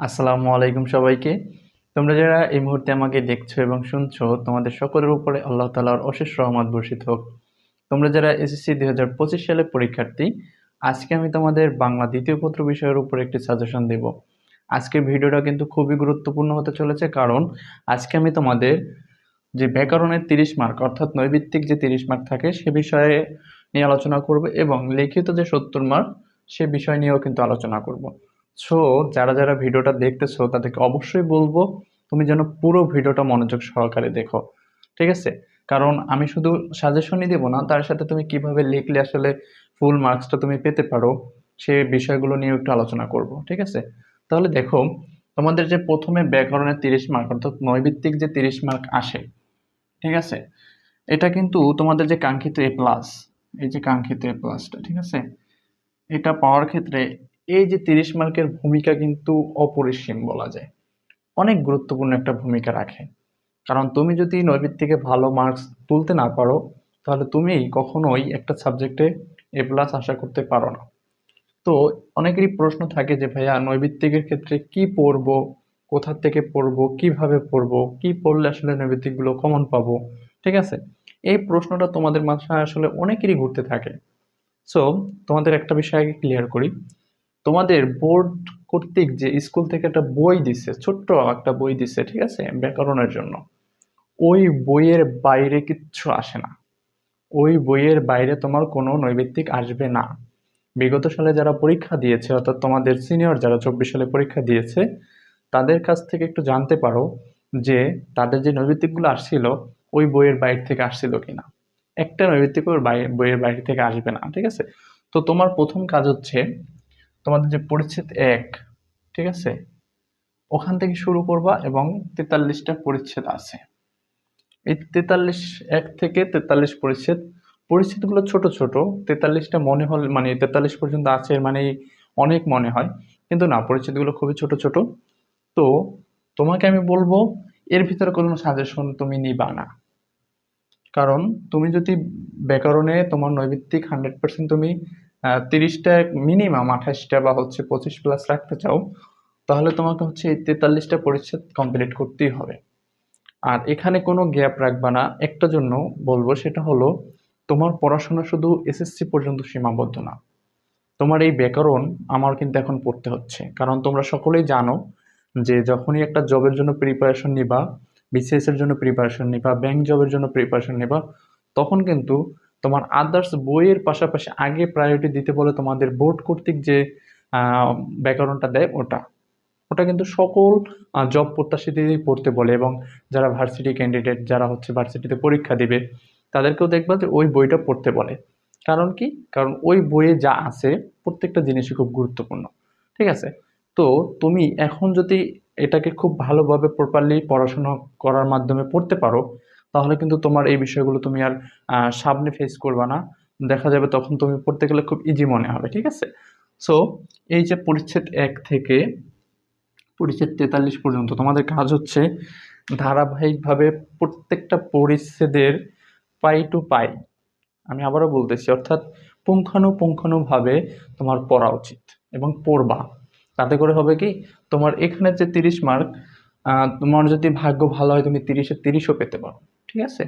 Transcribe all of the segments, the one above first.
আসসালামু আলাইকুম সবাইকে। তোমরা যারা এই মুহূর্তে আমাকে দেখছ এবং শুনছো, তোমাদের সকলের উপরে আল্লাহ তালার অশেষ রহমত বর্ষিত হোক। তোমরা যারা এসএসসি দুই হাজার পঁচিশ সালের পরীক্ষার্থী, আজকে আমি তোমাদের বাংলা দ্বিতীয় পত্র বিষয়ের উপর একটি সাজেশন দেব। আজকের ভিডিওটা কিন্তু খুবই গুরুত্বপূর্ণ হতে চলেছে কারণ আজকে আমি তোমাদের যে ব্যাকরণের তিরিশ মার্ক, অর্থাৎ নৈবিত্তিক যে তিরিশ মার্ক থাকে সে বিষয়ে নিয়ে আলোচনা করব এবং লিখিত যে সত্তর মার্ক, সে বিষয় নিয়েও কিন্তু আলোচনা করব। সো যারা যারা ভিডিওটা দেখতেছো, তাদেরকে অবশ্যই বলব, তুমি যেন পুরো ভিডিওটা মনোযোগ সহকারে দেখো, ঠিক আছে? কারণ আমি শুধু সাজেশনই দেবো না, তার সাথে তুমি কীভাবে লিখলে আসলে ফুল মার্কসটা তুমি পেতে পারো, সে বিষয়গুলো নিয়ে একটু আলোচনা করব, ঠিক আছে? তাহলে দেখো, তোমাদের যে প্রথমে ব্যাকরণের তিরিশ মার্ক অর্থাৎ নৈবিত্তিক যে তিরিশ মার্ক আসে, ঠিক আছে? এটা কিন্তু তোমাদের যে কাঙ্ক্ষিত এ প্লাস এই যে কাঙ্ক্ষিত এ প্লাসটা ঠিক আছে? এটা পাওয়ার ক্ষেত্রে এই যে তিরিশ মার্কের ভূমিকা কিন্তু অপরিসীম বলা যায়। অনেক গুরুত্বপূর্ণ একটা ভূমিকা রাখে। কারণ তুমি যদি নৈবিত্তিকে ভালো মার্কস তুলতে না পারো, তাহলে তুমি কখনোই একটা সাবজেক্টে এ প্লাস আশা করতে পারো না। তো অনেকেরই প্রশ্ন থাকে যে, ভাইয়া, নৈবিত্তিকের ক্ষেত্রে কি পড়ব? কোথা থেকে পড়ব? কীভাবে পড়ব? কি পড়লে আসলে নৈবিত্তিকগুলো কমন পাবো? ঠিক আছে? এই প্রশ্নটা তোমাদের মাথায় আসলে অনেকেরই ঘুরতে থাকে। সো তোমাদের একটা বিষয় আগে ক্লিয়ার করি। তোমাদের বোর্ড কর্তৃক যে স্কুল থেকে একটা বই দিচ্ছে ছোট্ট একটা বই দিচ্ছে ঠিক আছে? ব্যাকরণের জন্য। ওই বইয়ের বাইরে কিচ্ছু আসে না। ওই বইয়ের বাইরে তোমার কোনো নৈবিত্তিক আসবে না। বিগত সালে যারা পরীক্ষা দিয়েছে, অর্থাৎ তোমাদের সিনিয়র যারা চব্বিশ সালে পরীক্ষা দিয়েছে, তাদের কাছ থেকে একটু জানতে পারো যে তাদের যে নৈবিত্তিকগুলো আসছিল, ওই বইয়ের বাইরে থেকে আসছিল কিনা। একটা নৈবিত্তিক ওর বইয়ের বাইরে থেকে আসবে না, ঠিক আছে? তো তোমার প্রথম কাজ হচ্ছে তোমাদের যে পরিচ্ছেদ এক, ঠিক আছে? ওখান থেকে শুরু করবা এবং তেতাল্লিশটা পরিচ্ছেদ আছে। এই তেতাল্লিশ এক থেকে তেতাল্লিশ পরিচ্ছেদ, পরিচ্ছেদগুলো ছোট ছোট, তেতাল্লিশটা মনে হল মানে তেতাল্লিশ পর্যন্ত আছে মানে অনেক মনে হয়, কিন্তু না, পরিচ্ছেদগুলো খুবই ছোট ছোট। তো তোমাকে আমি বলব, এর ভিতরে কোনো সাজেশন তুমি নিবা না। কারণ তুমি যদি ব্যাকরণে তোমার নৈবিত্তিক হান্ড্রেড পার্সেন্ট তুমি তিরিশটা মিনিমাম আঠাশটা বা হচ্ছে পঁচিশ প্লাস রাখতে চাও, তাহলে তোমাকে হচ্ছে এই তেতাল্লিশটা পরিচ্ছেদ কমপ্লিট করতেই হবে। আর এখানে কোনো গ্যাপ রাখবা না। একটা জন্য বলব সেটা হলো, তোমার পড়াশোনা শুধু এসএসসি পর্যন্ত সীমাবদ্ধ না। তোমার এই ব্যাকরণ আমার কিন্তু এখন পড়তে হচ্ছে। কারণ তোমরা সকলেই জানো যে যখনই একটা জবের জন্য প্রিপারেশন নিবা বিসিএস এর জন্য প্রিপারেশন নিবা ব্যাংক জবের জন্য প্রিপারেশন নিবা, তখন কিন্তু তোমার আদার্স বইয়ের পাশাপাশি আগে প্রায়োরিটি দিতে বলে তোমাদের বোর্ড কর্তৃক যে ব্যাকরণটা দেয় ওটা। ওটা কিন্তু সকল জব প্রত্যাশীদেরই পড়তে বলে এবং যারা ভার্সিটি ক্যান্ডিডেট যারা হচ্ছে ভার্সিটিতে পরীক্ষা দিবে, তাদেরকেও দেখবা যে ওই বইটা পড়তে বলে। কারণ কি? কারণ ওই বইয়ে যা আছে প্রত্যেকটা জিনিসই খুব গুরুত্বপূর্ণ। ঠিক আছে? তো তুমি এখন যদি এটাকে খুব ভালোভাবে প্রপারলি পড়াশোনা করার মাধ্যমে পড়তে পারো তাহলে কিন্তু তোমার এই বিষয়গুলো তুমি আর সামনে ফেস করবা না। দেখা যাবে তখন তুমি পড়তে গেলে খুব ইজি মনে হবে, ঠিক আছে? সো এই যে পরিচ্ছেদ এক থেকে পরিচ্ছেদ তেতাল্লিশ পর্যন্ত, তোমাদের কাজ হচ্ছে ধারাবাহিকভাবে প্রত্যেকটা পরিচ্ছেদের পাই টু পাই, আমি আবারও বলতেছি, অর্থাৎ পুঙ্খানুপুঙ্খানুভাবে তোমার পড়া উচিত এবং পড়বা। তাতে করে হবে কি? তোমার এখানে যে তিরিশ মার্ক তোমার যদি ভাগ্য ভালো হয়, তুমি তিরিশে তিরিশও পেতে পারো। ঠিক আছে?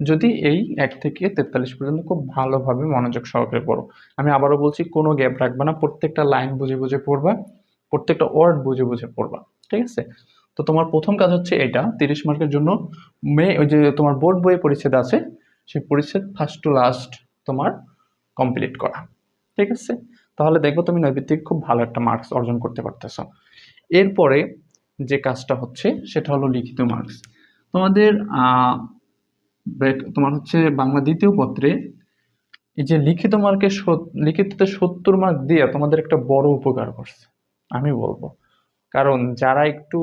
যদি এই এক থেকে তেতাল্লিশ পর্যন্ত খুব ভালোভাবে মনোযোগ সহকারে পড়ো। আমি আবারও বলছি, কোনো গ্যাপ রাখবে না। প্রত্যেকটা লাইন বুঝে বুঝে পড়বা। প্রত্যেকটা ওয়ার্ড বুঝে বুঝে পড়বা। ঠিক আছে? তো তোমার প্রথম কাজ হচ্ছে এটা, তিরিশ মার্কের জন্য মে, ওই যে তোমার বোর্ড বইয়ে পরিচ্ছেদ আছে, সেই পরিচ্ছেদ ফার্স্ট টু লাস্ট তোমার কমপ্লিট করা। ঠিক আছে? তাহলে দেখব তুমি নৈবিত্তিক খুব ভালো একটা মার্কস অর্জন করতে পারতেছ। এরপরে যে কাজটা হচ্ছে, সেটা হলো লিখিত মার্কস তোমাদের তোমার হচ্ছে বাংলা দ্বিতীয় পত্রে এই যে লিখিত মার্কে লিখিততে সত্তর মার্ক দিয়ে তোমাদের একটা বড় উপকার করছে, আমি বলব। কারণ যারা একটু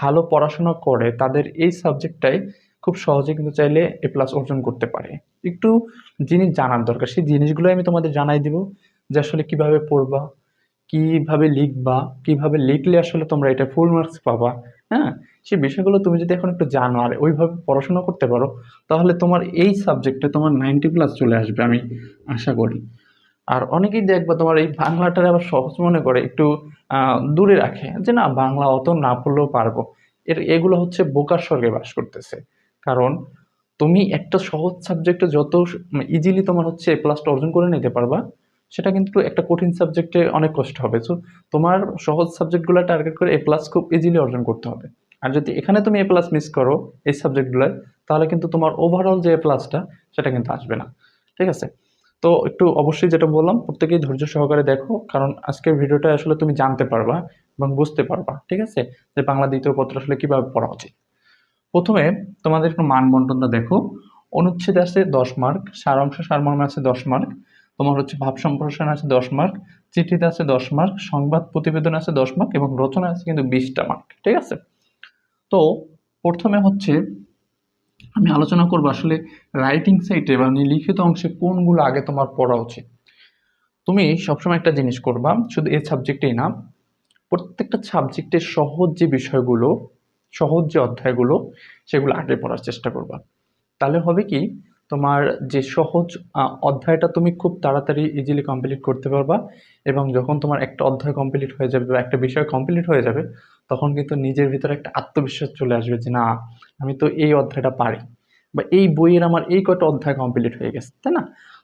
ভালো পড়াশোনা করে, তাদের এই সাবজেক্টটাই খুব সহজে কিন্তু চাইলে এ প্লাস অর্জন করতে পারে। একটু জিনিস জানার দরকার, সেই জিনিসগুলো আমি তোমাদের জানাই দিব, যে আসলে কীভাবে পড়বা, কীভাবে লিখবা, কীভাবে লিখলে আসলে তোমরা এটা ফুল মার্কস পাবা হ্যাঁ? সেই বিষয়গুলো তুমি যদি এখন একটু জানো আর ওইভাবে পড়াশোনা করতে পারো, তাহলে তোমার এই সাবজেক্টে তোমার নাইনটি প্লাস চলে আসবে আমি আশা করি। আর অনেকেই দেখবা তোমার এই বাংলাটার আবার সহজ মনে করে একটু দূরে রাখে যে না, বাংলা অত না পড়লেও পারব। এর, এগুলো হচ্ছে বোকার স্বর্গে বাস করতেছে। কারণ তুমি একটা সহজ সাবজেক্টে যত ইজিলি তোমার হচ্ছে এ প্লাসটা অর্জন করে নিতে পারবা, সেটা কিন্তু একটা কঠিন সাবজেক্টে অনেক কষ্ট হবে। সো তোমার সহজ সাবজেক্টগুলো টার্গেট করে এ প্লাস খুব ইজিলি অর্জন করতে হবে। আর যদি এখানে তুমি এ প্লাস মিস করো এই সাবজেক্টগুলোয় তাহলে কিন্তু তোমার ওভারঅল যে এ প্লাসটা সেটা কিন্তু আসবে না। ঠিক আছে? তো একটু অবশ্যই যেটা বললাম, প্রত্যেকেই ধৈর্য সহকারে দেখো, কারণ আজকের ভিডিওটা আসলে তুমি জানতে পারবা এবং বুঝতে পারবা। ঠিক আছে? যে বাংলা দ্বিতীয় পত্র আসলে কীভাবে পড়া উচিত। প্রথমে তোমাদের একটু মান বন্টনটা দেখো। অনুচ্ছেদ আছে দশ মার্ক, সারাংশ সারমর্মে আছে দশ মার্ক, তোমার হচ্ছে ভাব সম্প্রসারণ আছে দশ মার্ক, চিঠিতে আছে দশ মার্ক, সংবাদ প্রতিবেদন আছে দশ মার্ক এবং রচনা আছে কিন্তু বিশটা মার্ক। ঠিক আছে? তো প্রথমে হচ্ছে আমি আলোচনা করব আসলে রাইটিং সাইটে বা লিখিত অংশে কোনগুলো আগে তোমার পড়া উচিত। তুমি সবসময় একটা জিনিস করবা, শুধু এই সাবজেক্টেই না, প্রত্যেকটা সাবজেক্টের সহজ যে বিষয়গুলো, সহজ যে অধ্যায়গুলো, সেগুলো আগে পড়ার চেষ্টা করবা। তাহলে হবে কি তোমার যে সহজ অধ্যায়টা তুমি খুব তাড়াতাড়ি ইজিলি কমপ্লিট করতে পারবা এবং যখন তোমার একটা অধ্যায় কমপ্লিট হয়ে যাবে বা একটা বিষয় কমপ্লিট হয়ে যাবে, তখন কিন্তু নিজের ভিতরে একটা আত্মবিশ্বাস চলে আসবে যে, না, আমি তো এই অধ্যায়টা পারি। বা এই বইয়ের আমার এই কটা অধ্যায় কমপ্লিট হয়ে গেছে, তাই না?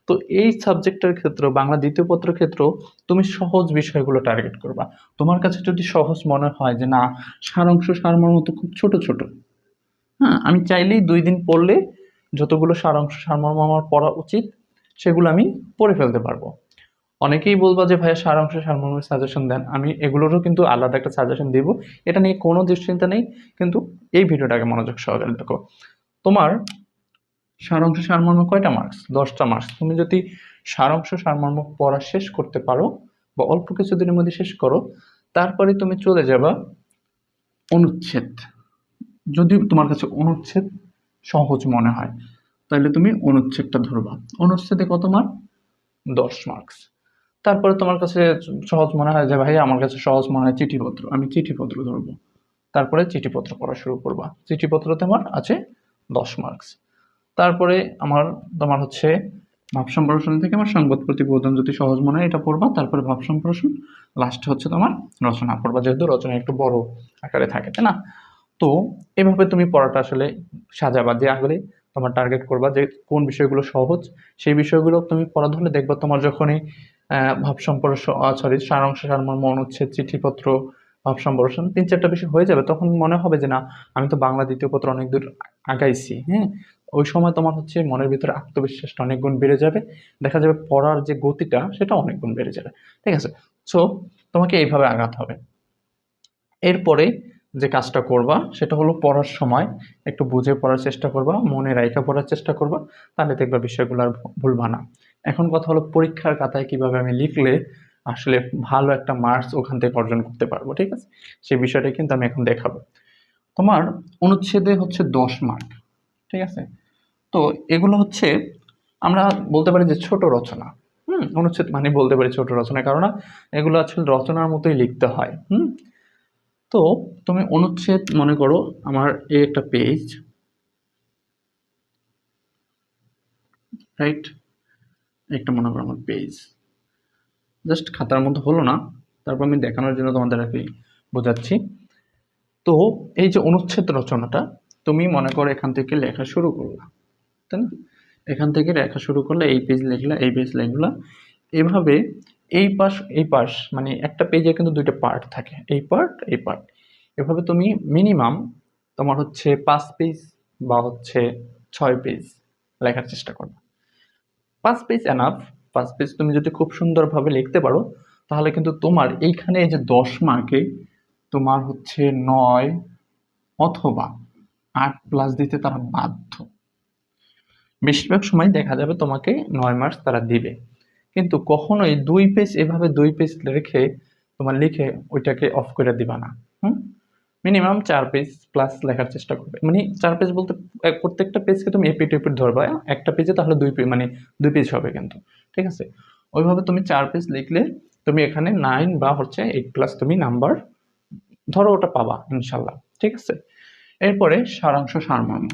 তো এই সাবজেক্টের ক্ষেত্রে, বাংলা দ্বিতীয় পত্রের ক্ষেত্রেও তুমি সহজ বিষয়গুলো টার্গেট করবা। তোমার কাছে যদি সহজ মনে হয় যে, না, সারাংশ সারমর্ম মতো খুব ছোট ছোট। হ্যাঁ আমি চাইলেই দুই দিন পড়লে যতগুলো সারাংশ সারমর্ম আমার পড়া উচিত, সেগুলো আমি পড়ে ফেলতে পারব। অনেকেই বলব যে, ভাইয়া, সারাংশ সারমর্মের সাজেশন দেন। আমি এগুলোরও কিন্তু আলাদা একটা সাজেশন দিব। এটা নিয়ে কোনো দুশ্চিন্তা নেই, কিন্তু এই ভিডিওটাকে মনোযোগ সহকারে দেখো। তোমার সারাংশ সারমর্ম কয়টা মার্কস দশটা মার্কস তুমি যদি সারাংশ সারমর্ম পড়া শেষ করতে পারো বা অল্প কিছুদিনের মধ্যে শেষ করো, তারপরে তুমি চলে যাবা অনুচ্ছেদ। যদি তোমার কাছে অনুচ্ছেদ সহজ মনে হয়। তাহলে তুমি অনুচ্ছেদটা ধরবা অনুচ্ছেদে কত মার্ক দশ মার্কস তারপরে তোমার কাছে সহজ মনে হয় যে ভাই আমার কাছে সহজ মনে হয় চিঠিপত্র। আমি চিঠিপত্র ধরবো। তারপরে চিঠিপত্র পড়া শুরু করবা। চিঠিপত্রতে আমার আছে দশ মার্কস তারপরে আমার, তোমার হচ্ছে ভাব সম্প্রসারণ থেকে আমার সংবাদ প্রতিবেদন যদি সহজ মনে হয় এটা পড়বা। তারপরে ভাব সম্প্রসারণ লাস্টে হচ্ছে তোমার রচনা পড়বা। যেহেতু রচনা একটু বড় আকারে থাকে, তাই না? তো এভাবে তুমি পড়াটা আসলে সাজাবা যে আগে তোমার টার্গেট করবা যে কোন বিষয়গুলো সহজ, সেই বিষয়গুলো তুমি পড়া ধরলে দেখবা তোমার যখনই ভাব সম্প্রসারণ সরি সারাংশ সারমর্ম অনুচ্ছেদ চিঠিপত্র, ভাব সম্প্রসারণ তিন চারটা বিষয় হয়ে যাবে তখন মনে হবে যে না, আমি তো বাংলা দ্বিতীয় পত্র অনেক দূর আগাইছি হ্যাঁ? ওই সময় তোমার হচ্ছে মনের ভিতরে আত্মবিশ্বাসটা অনেক গুণ বেড়ে যাবে, দেখা যাবে পড়ার যে গতিটা সেটা অনেক গুণ বেড়ে যাবে, ঠিক আছে? সো তোমাকে এইভাবে আগাতে হবে। এরপরে যে কাজটা করবা, সেটা হলো পড়ার সময় একটু বুঝে পড়ার চেষ্টা করবা, মনে রাইখা পড়ার চেষ্টা করবা, তাহলে দেখবা বিষয়গুলো আর ভুলবা না। এখন কথা হলো পরীক্ষার খাতায় কীভাবে আমি লিখলে আসলে ভালো একটা মার্কস ওখান থেকে অর্জন করতে পারব, ঠিক আছে? সেই বিষয়টা কিন্তু আমি এখন দেখাবো। তোমার অনুচ্ছেদে হচ্ছে দশ মার্ক ঠিক আছে? তো এগুলো হচ্ছে আমরা বলতে পারি যে ছোট রচনা, হুম? অনুচ্ছেদ মানে বলতে পারি ছোট রচনা কারণ এগুলো আসলে রচনার মতোই লিখতে হয়, হুম? তো তুমি অনুচ্ছেদ মনে করো আমার এই একটা পেজ রাইট একটা মনে করো আমার পেজ জাস্ট খাতার মতো হলো না, তারপর আমি দেখানোর জন্য তোমাদের কি বোঝাচ্ছি। তো এই যে অনুচ্ছেদ রচনাটা, তুমি মনে করো এখান থেকে লেখা শুরু করলা, তাই না? এখান থেকে লেখা শুরু করলে এই পেজ লিখলা, এই পেজ লিখলা। এভাবে এই পাশ এই পাশ মানে একটা পেজে কিন্তু দুইটা পার্ট থাকে। এই পার্ট এই পার্ট এভাবে তুমি মিনিমাম তোমার হচ্ছে পাঁচ পেজ বা হচ্ছে ছয় পেজ লেখার চেষ্টা করবে। পাঁচ পেজ এনাফ পাঁচ পেজ তুমি যদি খুব সুন্দরভাবে লিখতে পারো, তাহলে কিন্তু তোমার এইখানে এই যে দশ মার্কে তোমার হচ্ছে নয় অথবা আট প্লাস দিতে তারা বাধ্য। বেশিরভাগ সময় দেখা যাবে তোমাকে নয় মার্কস তারা দিবে। কিন্তু কখনোই দুই পেজ এভাবে দুই পেজ রেখে তোমার লিখে ওইটাকে অফ করে দিবা না, হুম? মিনিমাম চার পেজ প্লাস লেখার চেষ্টা করবে। মানে চার পেজ বলতে প্রত্যেকটা পেজকে তুমি এপিট এপিট ধরবা একটা পেজে তাহলে দুই পেজ মানে দুই পেজ হবে কিন্তু, ঠিক আছে? ওইভাবে তুমি চার পেজ লিখলে তুমি এখানে নাইন বা হচ্ছে এইট প্লাস তুমি নাম্বার ধরো ওটা পাবা, ইনশাল্লাহ, ঠিক আছে? এরপরে সারাংশ সারমর্ম।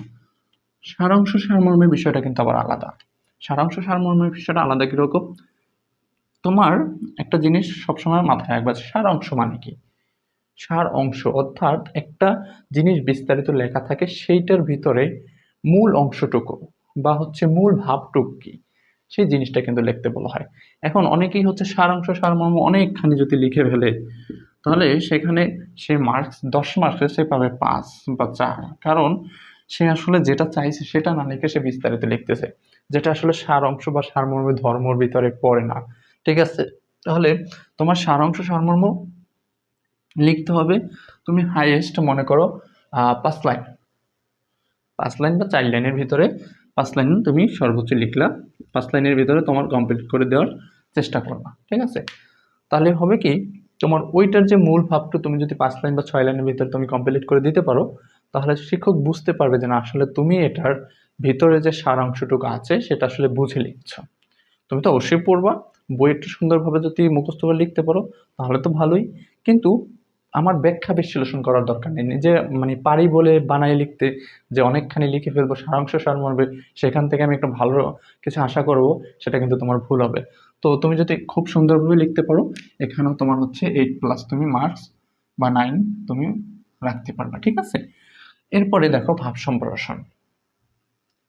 সারাংশ সারমর্মের বিষয়টা কিন্তু আবার আলাদা। সারাংশ সারমর্মের বিষয়টা আলাদা কীরকম? তোমার একটা জিনিস সবসময় মাথায় রাখবা সার অংশ মানে কি? সার অংশ, অর্থাৎ একটা জিনিস বিস্তারিত লেখা থাকে সেইটার ভিতরে মূল অংশটুকু বা হচ্ছে মূল ভাবটুকু কি? সেই জিনিসটা কিন্তু লিখতে বলা হয়। এখন অনেকেই হচ্ছে সারাংশ সারমর্ম অনেকখানি যদি লিখে ফেলে, তাহলে সেখানে সে মার্কস দশ মার্কসে সে পাবে পাঁচ বা চার। কারণ সে আসলে যেটা চাইছে সেটা না লিখে সে বিস্তারিত লিখতেছে। যেটা আসলে সার অংশ বা সারমর্ম ধর্মর ভিতরে পড়ে না। ঠিক আছে? তাহলে তোমার সারাংশ সারমর্ম লিখতে হবে। তুমি হাইয়েস্ট মনে করো পাঁচ লাইন পাঁচ লাইন বা চার লাইনের ভিতরে পাঁচ লাইন তুমি সর্বোচ্চ লিখলা। পাঁচ লাইনের ভিতরে তোমার কমপ্লিট করে দেওয়ার চেষ্টা করবা, ঠিক আছে? তাহলে হবে কি, তোমার ওইটার যে মূল ভাবটা তুমি যদি পাঁচ লাইন বা ছয় লাইনের ভিতরে তুমি কমপ্লিট করে দিতে পারো, তাহলে শিক্ষক বুঝতে পারবে যে না, আসলে তুমি এটার ভিতরে যে সারাংশটুকু আছে, সেটা আসলে বুঝে লিখছ। তুমি তো অবশ্যই পড়বা। বই একটু সুন্দরভাবে যদি মুখস্থ করে লিখতে পারো, তাহলে তো ভালোই। কিন্তু আমার ব্যাখ্যা বিশ্লেষণ করার দরকার নেই। যে মানে পারি বলে বানাই লিখতে, যে অনেকখানি লিখে ফেলব, সারাংশ সারমর্মে সেখান থেকে আমি একটা ভালো কিছু আশা করব, সেটা কিন্তু তোমার ভুল হবে। তো তুমি যদি খুব সুন্দরভাবে লিখতে পারো, এখানেও তোমার হচ্ছে এইট প্লাস তুমি মার্কস বা নাইন তুমি রাখতে পারবা, ঠিক আছে? এরপরে দেখো ভাব সম্প্রসারণ।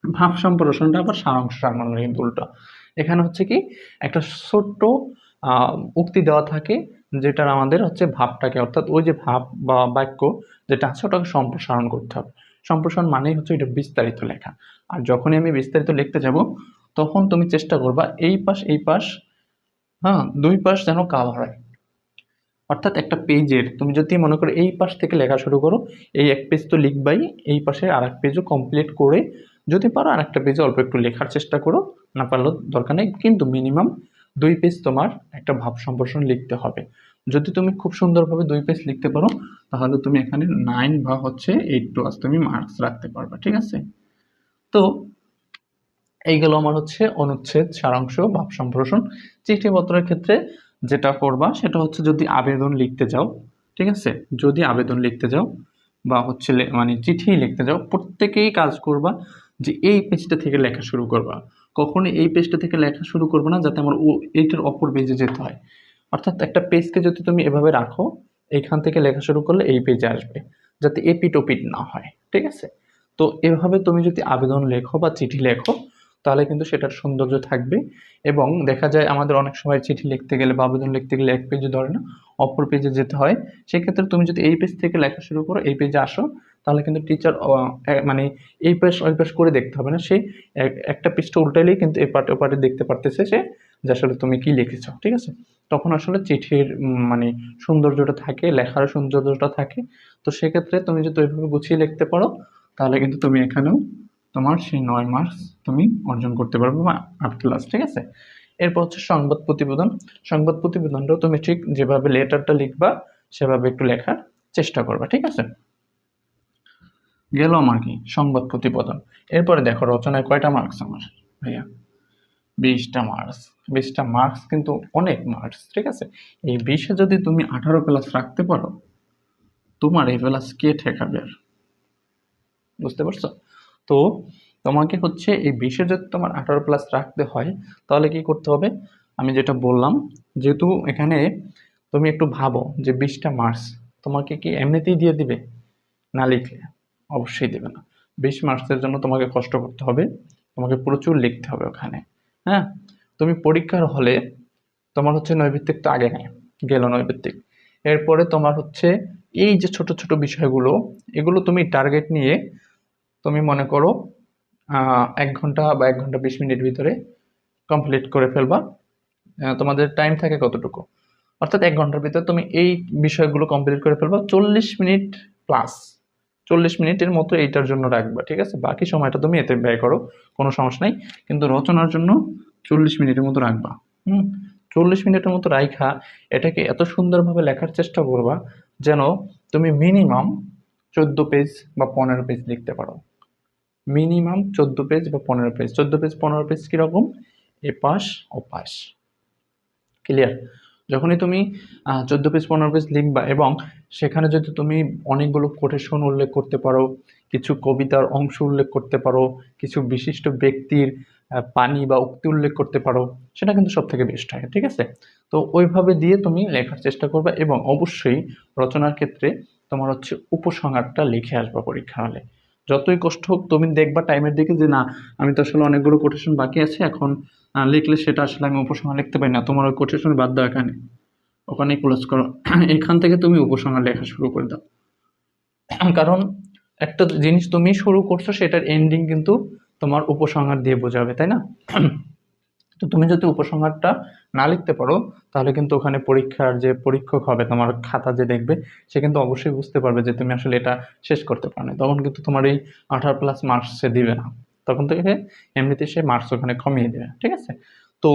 ভাব সম্প্রসারণটা আবার সারাংশ সারমর্ম কিন্তু উল্টা। এখানে হচ্ছে কি একটা ছোট্ট উক্তি দেওয়া থাকে যেটার আমাদের হচ্ছে ভাবটাকে, অর্থাৎ ওই যে ভাব বা বাক্য যেটা আছে ওটাকে সম্প্রসারণ করতে হবে। সম্প্রসারণ মানেই হচ্ছে এটা বিস্তারিত লেখা। আর যখনই আমি বিস্তারিত লিখতে যাব, তখন তুমি চেষ্টা করবা এই পাশ এই পাশ হ্যাঁ দুই পাশ যেন কাভার হয়। অর্থাৎ একটা পেজের তুমি যদি মনে করো এই পাশ থেকে লেখা শুরু করো, এই এক পেজ তো লিখবাই, এই পাশে আর এক পেজও কমপ্লিট করে যদি পারো আর একটা পেজে অল্প একটু লেখার চেষ্টা করো, না পারলেও দরকার নেই, কিন্তু মিনিমাম দুই পেজ তোমার একটা ভাব সম্প্রসারণ লিখতে হবে। যদি তুমি খুব সুন্দরভাবে দুই পেজ লিখতে পারো, তাহলে তুমি এখানে নাইন বা হচ্ছে এইট প্লাস তুমি মার্কস রাখতে পারবে, ঠিক আছে? তো এইগুলো আমার হচ্ছে অনুচ্ছেদ, সারাংশ, ভাব সম্প্রসারণ। চিঠিপত্রের ক্ষেত্রে যেটা করবা সেটা হচ্ছে যদি আবেদন লিখতে যাও, ঠিক আছে? যদি আবেদন লিখতে যাও বা হচ্ছে মানে চিঠি লিখতে যাও, প্রত্যেকেই কাজ করবা যে এই পেজটা থেকে লেখা শুরু করবা। কখনো এই পেজটা থেকে লেখা শুরু করব না, যাতে আমার ও এইটার অপর পেজে যেতে হয়। অর্থাৎ একটা পেজকে যদি তুমি এভাবে রাখো এইখান থেকে লেখা শুরু করলে এই পেজে আসবে, যাতে এপিট ওপিট না হয়, ঠিক আছে? তো এভাবে তুমি যদি আবেদন লেখো বা চিঠি লেখো তাহলে কিন্তু সেটার সৌন্দর্য থাকবে। এবং দেখা যায় আমাদের অনেক সময় চিঠি লিখতে গেলে বা আবেদন লিখতে গেলে এক পেজে ধরে না, অপর পেজে যেতে হয়। সেক্ষেত্রে তুমি যদি এই পেজ থেকে লেখা শুরু করো, এই পেজে আসো, তাহলে কিন্তু টিচার মানে এই পেজ ওই পেজ করে দেখতে হবে না। সে এক- একটা পেজটা উল্টাইলেই কিন্তু এই পার্টে পার্টে দেখতে পারতেছে সে যে আসলে তুমি কি লিখেছ, ঠিক আছে? তখন আসলে চিঠির মানে সৌন্দর্যটা থাকে, লেখার সৌন্দর্যটা থাকে। তো সেক্ষেত্রে তুমি যদি ওইভাবে গুছিয়ে লিখতে পারো, তাহলে কিন্তু তুমি এখানেও তোমার সেই নয় মার্কস তুমি অর্জন করতে পারবে বা আট ক্লাস ঠিক আছে? এরপর হচ্ছে সংবাদ প্রতিবেদন। সংবাদ প্রতিবেদনটাও তুমি ঠিক যেভাবে লেটারটা লিখবা, সেভাবে একটু লেখার চেষ্টা করবা, ঠিক আছে? গেল আমার কি? সংবাদ প্রতিবেদন। এরপরে দেখো, রচনায় কয়টা মার্কস আমার? ভাইয়া, বিশটা মার্কস বিশটা মার্কস কিন্তু অনেক মার্কস ঠিক আছে? এই বিশে যদি তুমি আঠারো প্লাস রাখতে পারো, তোমার এই প্লাস কে ঠেকাবে আর? বুঝতে পারছ? তো তোমাকে হচ্ছে এই বিশে যদি তোমার আঠারো প্লাস রাখতে হয়, তাহলে কি করতে হবে? আমি যেটা বললাম, যেহেতু এখানে তুমি একটু ভাবো যে বিশটা মার্কস তোমাকে কি এমনিতেই দিয়ে দিবে? না লিখলে অবশ্যই দেবে না। বিশ মার্কসের জন্য তোমাকে কষ্ট করতে হবে, তোমাকে প্রচুর লিখতে হবে ওখানে হ্যাঁ? তুমি পরীক্ষার হলে তোমার হচ্ছে নৈবিত্তিক তো আগে নেয় গেল নৈবিত্তিক এরপরে তোমার হচ্ছে এই যে ছোট ছোট বিষয়গুলো, এগুলো তুমি টার্গেট নিয়ে তুমি মনে করো এক ঘণ্টা বা এক ঘণ্টা বিশ মিনিট ভিতরে কমপ্লিট করে ফেলবা। তোমাদের টাইম থাকে কতটুকু? অর্থাৎ এক ঘণ্টার ভিতরে তুমি এই বিষয়গুলো কমপ্লিট করে ফেলবা। চল্লিশ মিনিট প্লাস চল্লিশ মিনিটের মতো এইটার জন্য রাখবা, ঠিক আছে? বাকি সময়টা তুমি এতে ব্যয় করো, কোনো সমস্যা নাই। কিন্তু রচনার জন্য চল্লিশ মিনিটের মতো রাখবা, হুম? চল্লিশ মিনিটের মতো রাইখা, এটাকে এত সুন্দরভাবে লেখার চেষ্টা করবা যেন তুমি মিনিমাম চোদ্দ পেজ বা পনেরো পেজ লিখতে পারো। মিনিমাম চোদ্দ পেজ বা পনেরো পেজ চোদ্দ পেজ পনেরো পেজ কীরকম? এপাশ ওপাশ ক্লিয়ার যখনই তুমি চোদ্দ পেজ পনেরো পেজ লিখবা এবং সেখানে যদি তুমি অনেকগুলো কোটেশন উল্লেখ করতে পারো, কিছু কবিতার অংশ উল্লেখ করতে পারো, কিছু বিশিষ্ট ব্যক্তির পানি বা উক্তি উল্লেখ করতে পারো, সেটা কিন্তু সব থেকে বেস্ট হয়, ঠিক আছে? তো ওইভাবে দিয়ে তুমি লেখার চেষ্টা করবে এবং অবশ্যই রচনার ক্ষেত্রে তোমার হচ্ছে উপসংহারটা লিখে আসবা পরীক্ষা হলে। যতই কষ্ট হোক, তুমি দেখবা টাইমের দিকে যে না, আমি তো আসলে অনেকগুলো কোটেশন বাকি আছে, এখন লিখলে সেটা আসলে আমি উপসংহার লিখতে পারি না। তোমার ওই কোটেশন বাদ দাও এখানে। ওখানেই ক্লোজ করো। এখান থেকে তুমি উপসংহার লেখা শুরু করে দাও। কারণ একটা জিনিস তুমি শুরু করছ, সেটার এন্ডিং কিন্তু তোমার উপসংহার দিয়ে বোঝাবে, তাই না? তো তুমি যদি উপসংহারটা না লিখতে পারো, তাহলে কিন্তু ওখানে পরীক্ষার যে পরীক্ষক হবে, তোমার খাতা যে দেখবে, সে কিন্তু অবশ্যই বুঝতে পারবে যে তুমি আসলে এটা শেষ করতে পারো না তখন কিন্তু তোমার এই আঠারো প্লাস মার্কস সে দিবে না। তখন থেকে এমনিতে সে মার্কস ওখানে কমিয়ে দেবে, ঠিক আছে? তো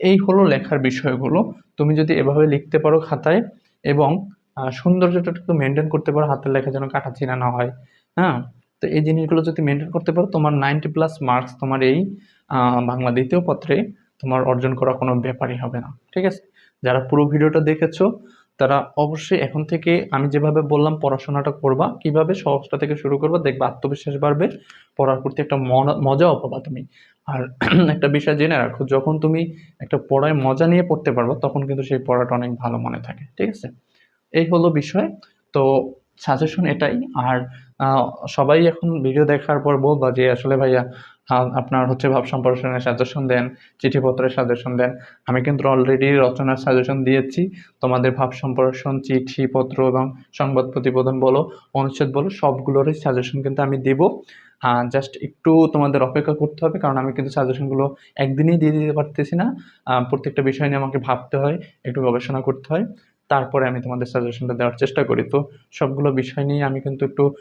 এই হলো লেখার বিষয়গুলো। তুমি যদি এভাবে লিখতে পারো খাতায় এবং সৌন্দর্যটা একটু মেনটেন করতে পারো, হাতের লেখা যেন কাটা ছিনা না হয় হ্যাঁ? তো এই জিনিসগুলো যদি মেনটেন করতে পারো, তোমার নাইনটি প্লাস মার্কস তোমার এই বাংলা দ্বিতীয় পত্রে তোমার অর্জন করা কোনো ব্যাপারই হবে না, ঠিক আছে? যারা পুরো ভিডিওটা দেখেছ, তারা অবশ্যই এখন থেকে আমি যেভাবে বললাম পড়াশোনাটা করবা, কীভাবে সহজটা থেকে শুরু করবা, দেখবা আত্মবিশ্বাস বাড়বে, পড়ার প্রতি একটা মজাও পাবা তুমি। আর একটা বিষয় জেনে রাখো, যখন তুমি একটা পড়ায় মজা নিয়ে পড়তে পারবে, তখন কিন্তু সেই পড়াটা অনেক ভালো মনে থাকে, ঠিক আছে? এই হলো বিষয়। তো সাজেশন এটাই। আর সবাই এখন ভিডিও দেখার পর বলবা যে আসলে ভাইয়া আপনার হচ্ছে ভাব সম্প্রসারণের সাজেশন দেন, চিঠিপত্রের সাজেশন দেন। আমি কিন্তু অলরেডি রচনার সাজেশন দিয়েছি। তোমাদের ভাব সম্প্রসারণ, চিঠিপত্র এবং সংবাদ প্রতিবেদন বলো, অনুচ্ছেদ বলো, সবগুলোরই সাজেশন কিন্তু আমি দেব। জাস্ট একটু তোমাদের অপেক্ষা করতে হবে, কারণ আমি কিন্তু সাজেশনগুলো একদিনেই দিয়ে দিতে পারতেছি না। প্রত্যেকটা বিষয় নিয়ে আমাকে ভাবতে হয়, একটু গবেষণা করতে হয়। তারপরে আমি তোমাদের সাজেশনটা দেওয়ার চেষ্টা করি। তো সবগুলো বিষয় নিয়ে আমি কিন্তু একটু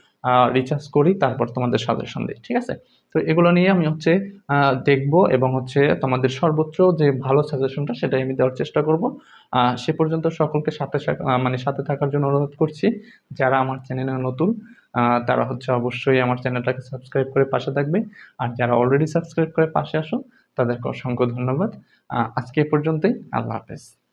রিচার্জ করি, তারপর তোমাদের সাজেশন দিই, ঠিক আছে? তো এগুলো নিয়ে আমি হচ্ছে দেখব এবং হচ্ছে তোমাদের সর্বোচ্চ যে ভালো সাজেশনটা সেটাই আমি দেওয়ার চেষ্টা করব। সে পর্যন্ত সকলকে সাথে সাথে- মানে সাথে থাকার জন্য অনুরোধ করছি। যারা আমার চ্যানেলে নতুন তারা হচ্ছে অবশ্যই আমার চ্যানেলটাকে সাবস্ক্রাইব করে পাশে থাকবে। আর যারা অলরেডি সাবস্ক্রাইব করে পাশে আসো, তাদেরকে অসংখ্য ধন্যবাদ। আজকে এ পর্যন্তই। আল্লাহ হাফেজ।